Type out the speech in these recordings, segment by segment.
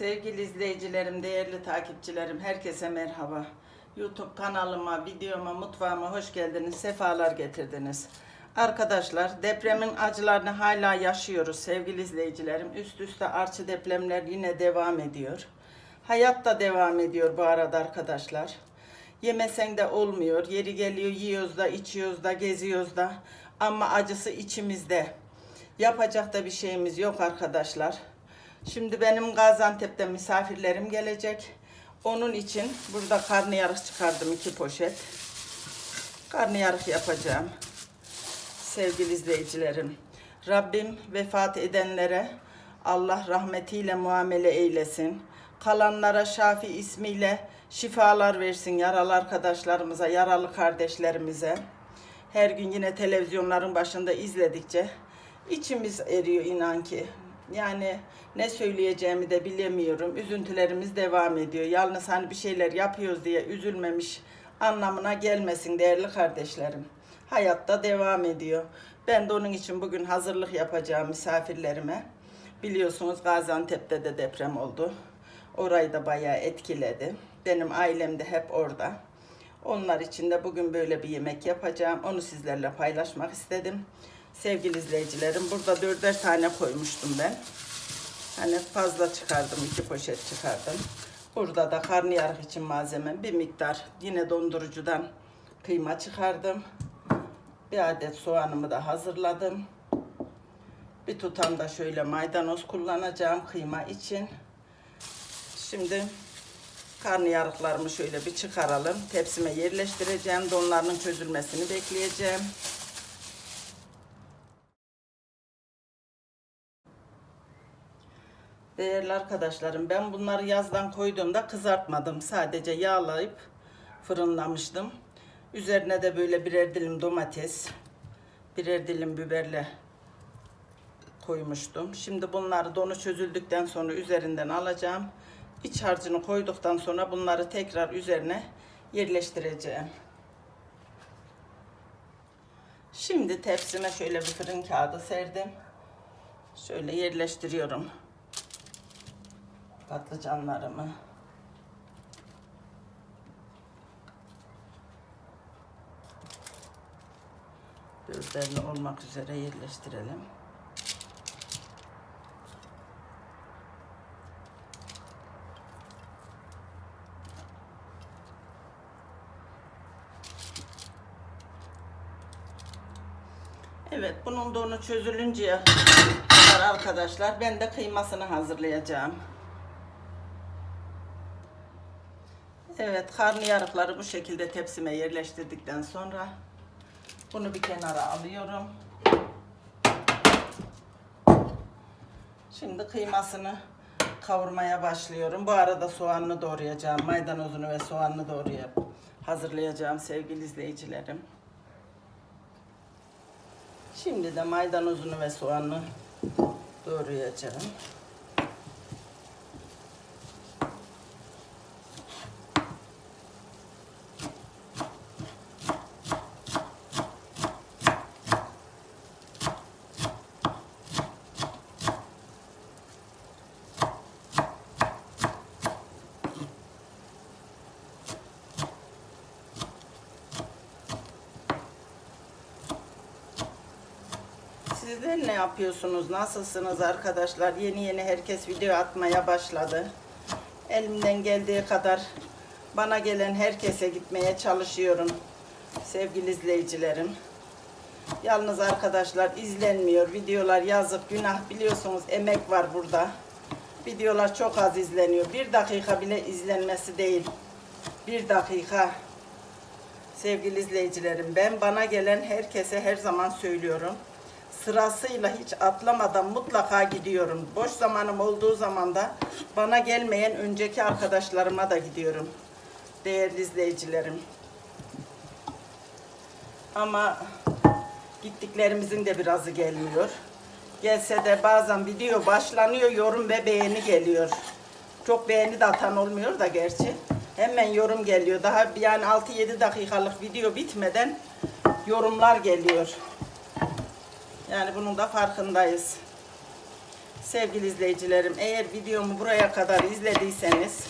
Sevgili izleyicilerim, değerli takipçilerim, herkese merhaba. YouTube kanalıma, videoma, mutfağıma hoş geldiniz, sefalar getirdiniz. Arkadaşlar, depremin acılarını hala yaşıyoruz sevgili izleyicilerim. Üst üste artçı depremler yine devam ediyor. Hayat da devam ediyor bu arada arkadaşlar. Yemesen de olmuyor. Yeri geliyor yiyoruz da, içiyoruz da, geziyoruz da. Ama acısı içimizde. Yapacak da bir şeyimiz yok arkadaşlar. Şimdi benim Gaziantep'te misafirlerim gelecek. Onun için burada karnıyarık çıkardım iki poşet. Karnıyarık yapacağım. Sevgili izleyicilerim. Rabbim vefat edenlere Allah rahmetiyle muamele eylesin. Kalanlara Şafi ismiyle şifalar versin yaralı arkadaşlarımıza, yaralı kardeşlerimize. Her gün yine televizyonların başında izledikçe içimiz eriyor inan ki. Yani ne söyleyeceğimi de bilemiyorum. Üzüntülerimiz devam ediyor. Yalnız hani bir şeyler yapıyoruz diye üzülmemiş anlamına gelmesin değerli kardeşlerim. Hayatta devam ediyor. Ben de onun için bugün hazırlık yapacağım misafirlerime. Biliyorsunuz Gaziantep'te de deprem oldu. Orayı da bayağı etkiledi. Benim ailem de hep orada. Onlar için de bugün böyle bir yemek yapacağım. Onu sizlerle paylaşmak istedim. Sevgili izleyicilerim burada dörder tane koymuştum ben. Hani fazla çıkardım, iki poşet çıkardım. Burada da karnıyarık için malzemem bir miktar yine dondurucudan kıyma çıkardım. Bir adet soğanımı da hazırladım. Bir tutam da şöyle maydanoz kullanacağım kıyma için. Şimdi karnıyarıklarımı şöyle bir çıkaralım. Tepsime yerleştireceğim. Donlarının çözülmesini bekleyeceğim. Değerli arkadaşlarım ben bunları yazdan koyduğumda kızartmadım. Sadece yağlayıp fırınlamıştım. Üzerine de böyle birer dilim domates, birer dilim biberle koymuştum. Şimdi bunları donu çözüldükten sonra üzerinden alacağım. İç harcını koyduktan sonra bunları tekrar üzerine yerleştireceğim. Şimdi tepsime şöyle bir fırın kağıdı serdim. Şöyle yerleştiriyorum patlıcanlarımı. Gözlerini olmak üzere yerleştirelim. Evet, bunun donu çözülünceye kadar arkadaşlar ben de kıymasını hazırlayacağım. Evet, karnıyarıkları bu şekilde tepsime yerleştirdikten sonra bunu bir kenara alıyorum. Şimdi kıymasını kavurmaya başlıyorum. Bu arada soğanını doğrayacağım. Maydanozunu ve soğanını doğrayıp hazırlayacağım sevgili izleyicilerim. Şimdi de maydanozunu ve soğanını doğrayacağım. Sizler ne yapıyorsunuz? Nasılsınız arkadaşlar? Yeni yeni herkes video atmaya başladı. Elimden geldiği kadar bana gelen herkese gitmeye çalışıyorum. Sevgili izleyicilerim. Yalnız arkadaşlar izlenmiyor. Videolar yazık, günah biliyorsunuz emek var burada. Videolar çok az izleniyor. Bir dakika bile izlenmesi değil. Bir dakika. Sevgili izleyicilerim ben bana gelen herkese her zaman söylüyorum sırasıyla hiç atlamadan mutlaka gidiyorum. Boş zamanım olduğu zaman da bana gelmeyen önceki arkadaşlarıma da gidiyorum. Değerli izleyicilerim. Ama gittiklerimizin de birazı gelmiyor. Gelse de bazen video başlanıyor, yorum ve beğeni geliyor. Çok beğeni de atan olmuyor da gerçi. Hemen yorum geliyor. Daha yani 6-7 dakikalık video bitmeden yorumlar geliyor. Yani bunun da farkındayız. Sevgili izleyicilerim eğer videomu buraya kadar izlediyseniz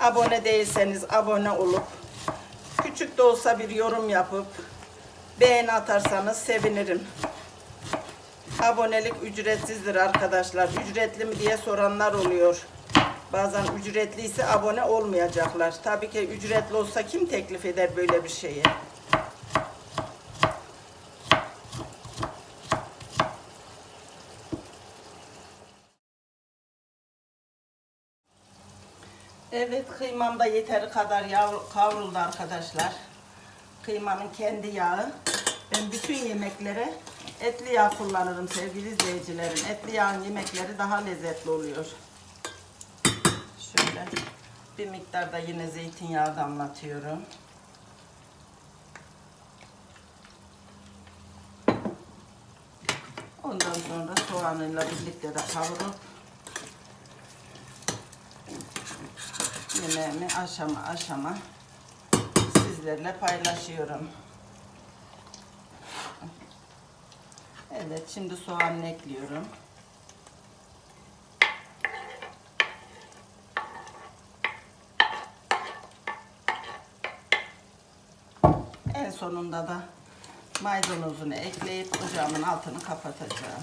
abone değilseniz abone olup küçük de olsa bir yorum yapıp beğeni atarsanız sevinirim. Abonelik ücretsizdir arkadaşlar. Ücretli mi diye soranlar oluyor. Bazen ücretliyse abone olmayacaklar. Tabii ki ücretli olsa kim teklif eder böyle bir şeyi? Evet kıymam da yeteri kadar kavruldu arkadaşlar. Kıymanın kendi yağı. Ben bütün yemeklere etli yağ kullanırım sevgili izleyicilerim. Etli yağın yemekleri daha lezzetli oluyor. Şöyle bir miktar da yine zeytinyağı damlatıyorum. Ondan sonra soğanıyla birlikte de kavurup yemeğimi aşama aşama sizlerle paylaşıyorum. Evet şimdi soğanını ekliyorum. En sonunda da maydanozunu ekleyip ocağımın altını kapatacağım.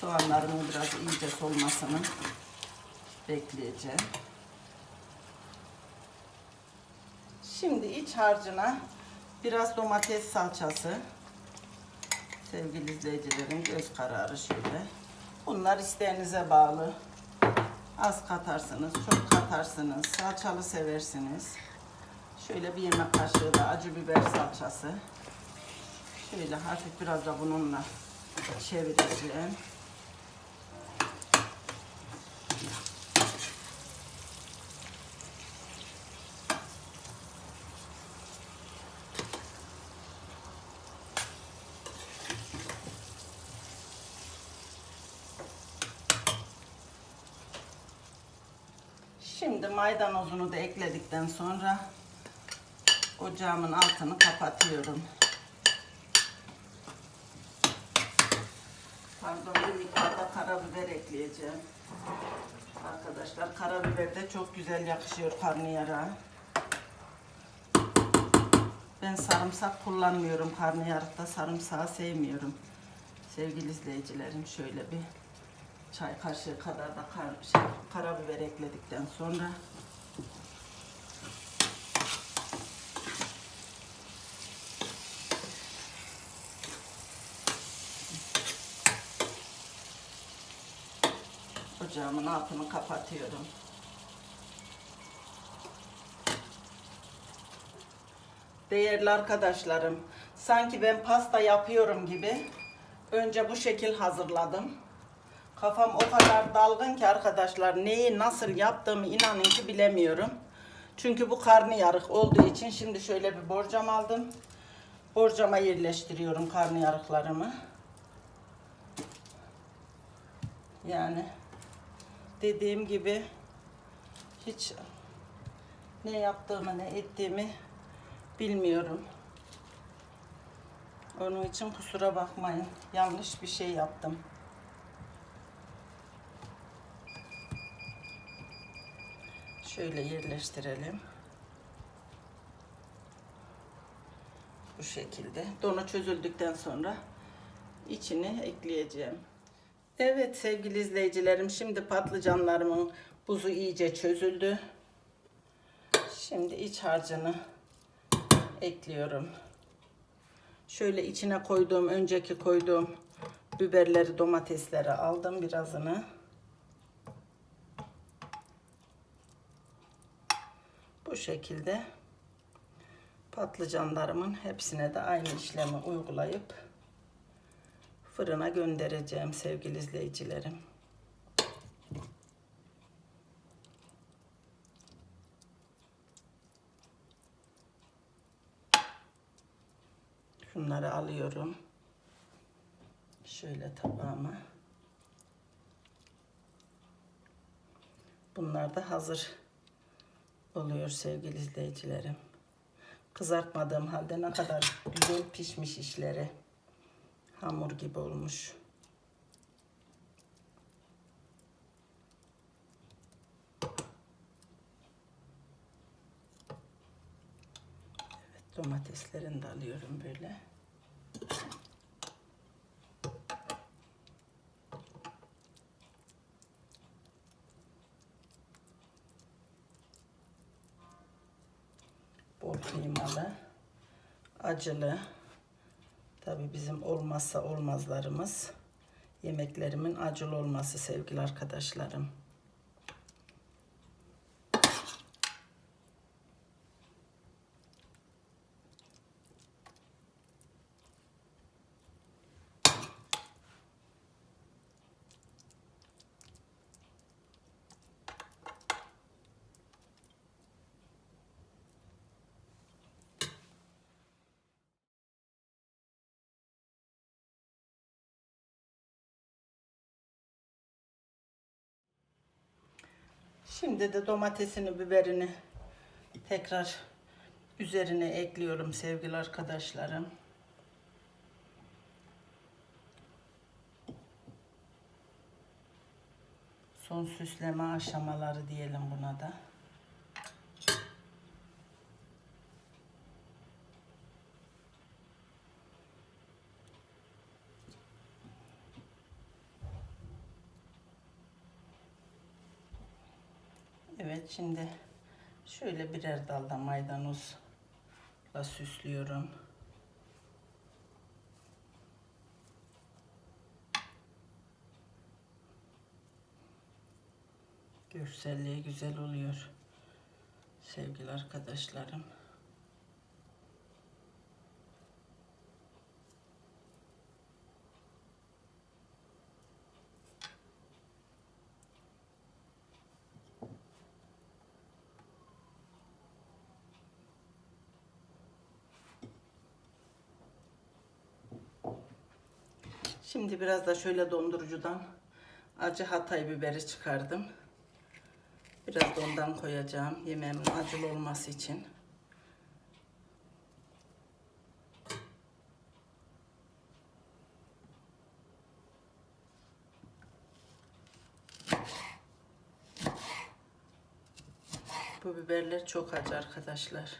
Soğanlarımın biraz iyice solmasını bekleyeceğim. Şimdi iç harcına biraz domates salçası. Sevgili izleyicilerim göz kararı şöyle. Bunlar isteğinize bağlı. Az katarsınız, çok katarsınız, salçalı seversiniz. Şöyle bir yemek kaşığı da acı biber salçası. Şöyle hafif biraz da bununla çevireceğim. Şimdi maydanozunu da ekledikten sonra ocağımın altını kapatıyorum. Pardon bir miktar da karabiber ekleyeceğim. Arkadaşlar karabiber de çok güzel yakışıyor karnıyara. Ben sarımsak kullanmıyorum karnıyarıkta. Sarımsağı sevmiyorum. Sevgili izleyicilerim şöyle bir çay kaşığı kadar da kar, şey, karabiber ekledikten sonra ocağımın altını kapatıyorum. Değerli arkadaşlarım, sanki ben pasta yapıyorum gibi önce bu şekil hazırladım. Kafam o kadar dalgın ki arkadaşlar neyi nasıl yaptığımı inanın ki bilemiyorum. Çünkü bu karnıyarık olduğu için şimdi şöyle bir borcam aldım. Borcama yerleştiriyorum karnıyarıklarımı. Yani dediğim gibi hiç ne yaptığımı ne ettiğimi bilmiyorum. Onun için kusura bakmayın. Yanlış bir şey yaptım. Şöyle yerleştirelim. Bu şekilde. Donu çözüldükten sonra içini ekleyeceğim. Evet sevgili izleyicilerim şimdi patlıcanlarımın buzu iyice çözüldü. Şimdi iç harcını ekliyorum. Şöyle içine koyduğum önceki koyduğum biberleri domatesleri aldım birazını. Bu şekilde patlıcanlarımın hepsine de aynı işlemi uygulayıp fırına göndereceğim sevgili izleyicilerim. Şunları alıyorum. Şöyle tabağıma. Bunlar da hazır oluyor sevgili izleyicilerim. Kızartmadığım halde ne kadar güzel pişmiş işleri. Hamur gibi olmuş. Evet domateslerini de alıyorum böyle. Kıymalı, acılı. Tabii bizim olmazsa olmazlarımız. Yemeklerimin acılı olması sevgili arkadaşlarım. Şimdi de domatesini, biberini tekrar üzerine ekliyorum sevgili arkadaşlarım. Son süsleme aşamaları diyelim buna da. Evet şimdi şöyle birer dalda maydanozla süslüyorum. Görselliği güzel oluyor sevgili arkadaşlarım. Şimdi biraz da şöyle dondurucudan acı hatay biberi çıkardım. Biraz da ondan koyacağım yemeğimin acılı olması için. Bu biberler çok acı arkadaşlar.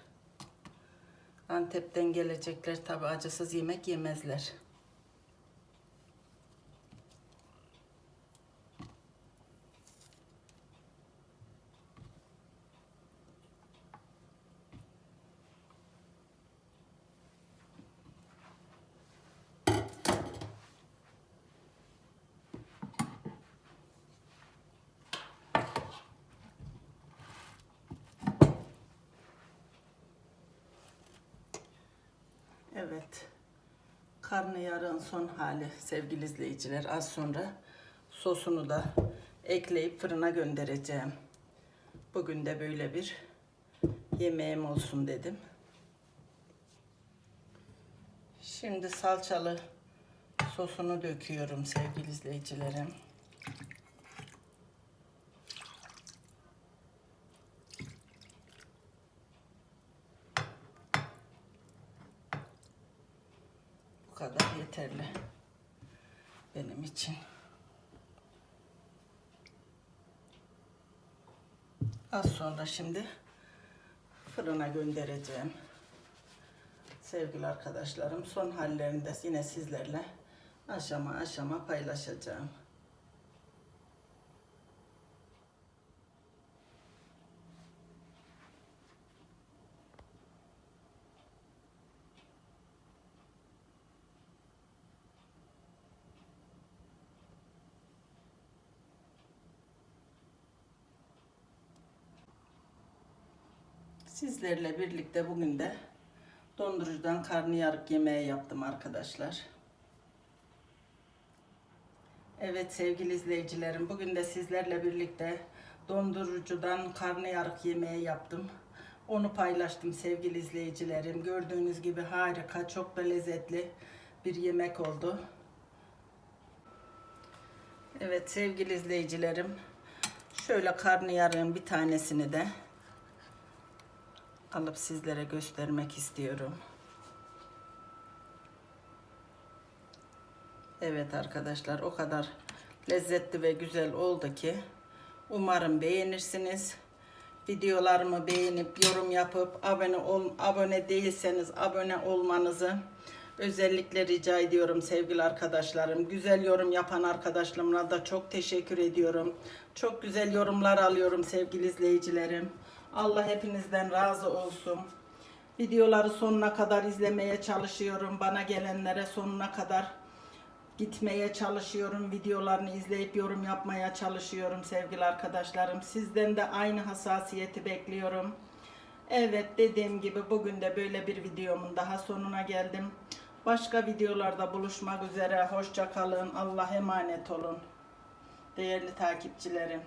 Antep'ten gelecekler tabi acısız yemek yemezler. Evet. Karnıyarığın son hali sevgili izleyiciler. Az sonra sosunu da ekleyip fırına göndereceğim. Bugün de böyle bir yemeğim olsun dedim. Şimdi salçalı sosunu döküyorum sevgili izleyicilerim. Bu kadar yeterli benim için. Az sonra şimdi fırına göndereceğim. Sevgili arkadaşlarım son hallerini de yine sizlerle aşama aşama paylaşacağım. Sizlerle birlikte bugün de dondurucudan karnıyarık yemeği yaptım arkadaşlar. Evet sevgili izleyicilerim bugün de sizlerle birlikte dondurucudan karnıyarık yemeği yaptım. Onu paylaştım sevgili izleyicilerim. Gördüğünüz gibi harika, çok da lezzetli bir yemek oldu. Evet sevgili izleyicilerim. Şöyle karnıyarığın bir tanesini de alıp sizlere göstermek istiyorum. Evet arkadaşlar o kadar lezzetli ve güzel oldu ki umarım beğenirsiniz. videolarımı beğenip yorum yapıp abone ol abone değilseniz abone olmanızı özellikle rica ediyorum sevgili arkadaşlarım. Güzel yorum yapan arkadaşlarıma da çok teşekkür ediyorum. Çok güzel yorumlar alıyorum sevgili izleyicilerim. Allah hepinizden razı olsun. Videoları sonuna kadar izlemeye çalışıyorum. Bana gelenlere sonuna kadar gitmeye çalışıyorum. Videolarını izleyip yorum yapmaya çalışıyorum sevgili arkadaşlarım. Sizden de aynı hassasiyeti bekliyorum. Evet dediğim gibi bugün de böyle bir videomun daha sonuna geldim. Başka videolarda buluşmak üzere. Hoşça kalın. Allah'a emanet olun. Değerli takipçilerim.